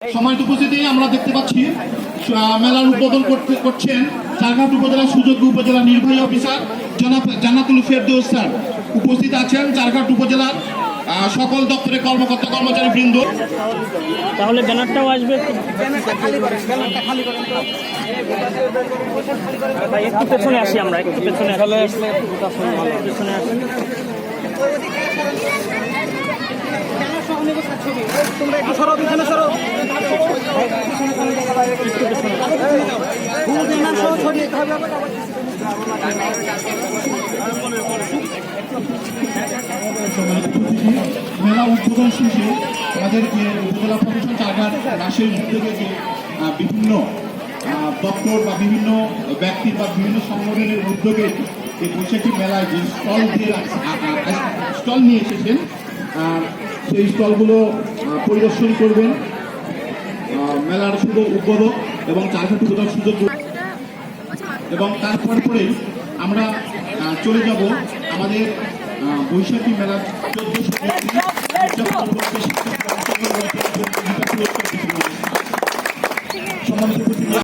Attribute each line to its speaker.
Speaker 1: সময়ত উপস্থিতি আমরা দেখতে পাচ্ছি আহ, মেলার উদ্বোধন করছেন চারঘাট উপজেলা সুযোগ্য উপজেলা নির্বাহী অফিসার জনাব জান্নাতুল ফেরদৌস স্যার। উপস্থিত আছেন চারঘাট উপজেলার আহ, সকল দপ্তরের কর্মকর্তা কর্মচারী বৃন্দ।
Speaker 2: তাহলে ব্যানারটাও আসবে? একটু পেছনে আসি আমরা একটু পেছনে পেছনে আসি।
Speaker 3: তোমরা একটু
Speaker 1: মেলা উদ্বোধন শেষে আমাদের যে উপজেলা প্রশাসন চারঘাট রাশের উদ্যোগে যে বিভিন্ন দপ্তর বা বিভিন্ন ব্যক্তি বা বিভিন্ন সংগঠনের উদ্যোগে যে বৈশাখী মেলায় যে স্টল দিয়ে স্টল নিয়ে এসেছেন সেই স্টলগুলো পরিদর্শন করবেন। মেলার শুভ উদ্বোধন এবং চারঘাটি বোঝার সুযোগ এবং তারপর পরে আমরা চলে যাব আমাদের বৈশাখী মেলার চোদ্দশো